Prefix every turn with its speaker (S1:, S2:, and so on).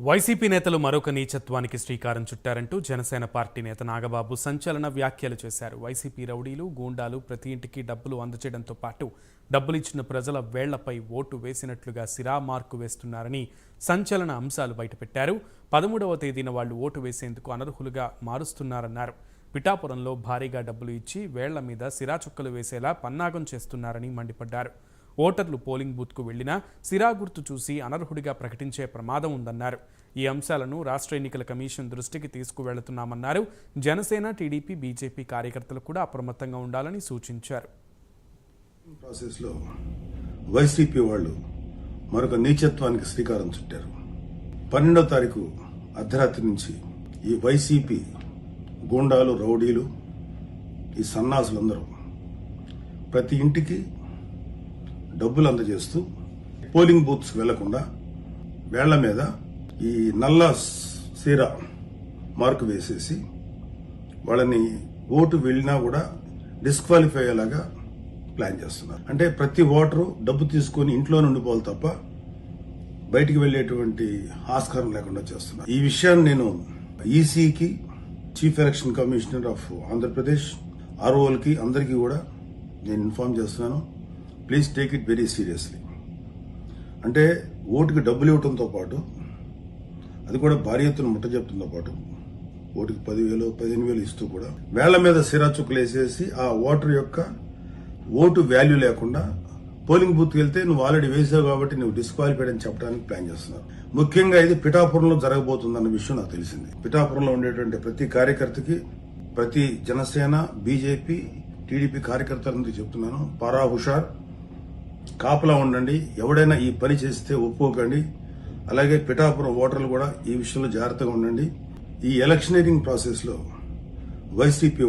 S1: YCP నేతలు మరొక నీచత్వానికి శ్రీకారం చుట్టారంటూ జనసేన పార్టీ నేత నాగబాబు సంచలన వ్యాఖ్యలు చేశారు. వైసీపీ రౌడీలు గూండాలు ప్రతి ఇంటికి డబ్బులు అందచేయడంతో పాటు డబ్బులిచ్చిన ప్రజల వేళ్ళపై ఓటు వేసినట్లుగా సిరా మార్కు వేస్తున్నారని సంచలన అంశాలు బయటపెట్టారు. పదమూడవ తేదీన వాళ్ళు ఓటు వేసేందుకు అనర్హులుగా మారుస్తున్నారన్నారు. పిఠాపురంలో భారీగా డబ్బులు ఇచ్చి వేళ్ళ మీద సిరా చుక్కలు వేసేలా పన్నాగం చేస్తున్నారని మండిపడ్డారు. ఓటర్లు పోలింగ్ బూత్కు వెళ్ళినా సిరా గుర్తు చూసి అనర్హుడిగా ప్రకటించే ప్రమాదం ఉందన్నారు. ఈ అంశాలను రాష్ట్ర ఎన్నికల కమిషన్ దృష్టికి తీసుకువెళుతున్నామన్నారు. జనసేన టీడీపీ బీజేపీ కార్యకర్తలు కూడా అప్రమత్తంగా ఉండాలని సూచించారు.
S2: ప్రాసెస్లో వైసీపీ వాళ్ళు మరొక నీచత్వానికి శ్రీకారం చుట్టారు. పన్నెండో తారీఖు అర్ధరాత్రి నుంచి ఈ వైసీపీ గూండాలు రౌడీలు ఈ సన్నాసులందరూ ప్రతి ఇంటికి డబ్బులు అందజేస్తూ పోలింగ్ బూత్స్ వెళ్ళకుండా వేళ్ళ మీద ఈ నల్ల సీర మార్కు వేసేసి వాళ్ళని ఓటు వెళ్ళినా కూడా డిస్క్వాలిఫై అయ్యేలాగా ప్లాన్ చేస్తున్నారు. అంటే ప్రతి ఓటరు డబ్బు తీసుకొని ఇంట్లో ఉండిపోవాలి తప్ప బయటికి వెళ్ళేటువంటి ఆస్కారం లేకుండా చేస్తున్నారు. ఈ విషయాన్ని నేను ఈసీకి chief election commissioner of Andhra Pradesh ఆర్ఓఎల్కి అందరికీ కూడా నేను ఇన్ఫార్మ్ చేస్తున్నాను. Please take it very seriously. అంటే ఓటుకి డబ్బులు ఇవ్వడంతో పాటు అది కూడా భారీ ఎత్తున ముట్ట చెప్తుందో పాటు ఓటుకి పదివేలు పదిహేను వేలు ఇస్తూ కూడా వేళ్ళ మీద సిరాచుక్కలు వేసేసి ఆ ఓటర్ యొక్క ఓటు వాల్యూ లేకుండా పోలింగ్ బూత్కి వెళ్తే నువ్వు ఆల్రెడీ వేసావు కాబట్టి నువ్వు డిస్క్వాలిఫైడ్ అని చెప్పడానికి ప్లాన్ చేస్తున్నారు. ముఖ్యంగా ఇది పిఠాపురంలో జరగబోతుందన్న విషయం నాకు తెలిసింది. పిఠాపురంలో ఉండేటువంటి ప్రతి కార్యకర్తకి ప్రతి జనసేన బీజేపీ టీడీపీ కార్యకర్తలందరికీ చెప్తున్నాను. పారా హుషార్ కాపలా ఉండండి ఎవడైనా ఈ పని చేస్తే ఒప్పుకోకండి అలాగే పిఠాపురం ఓటర్లు కూడా ఈ విషయంలో జాగ్రత్తగా ఉండండి. ఈ ఎలక్షనీరింగ్ ప్రాసెస్లో వైసీపీ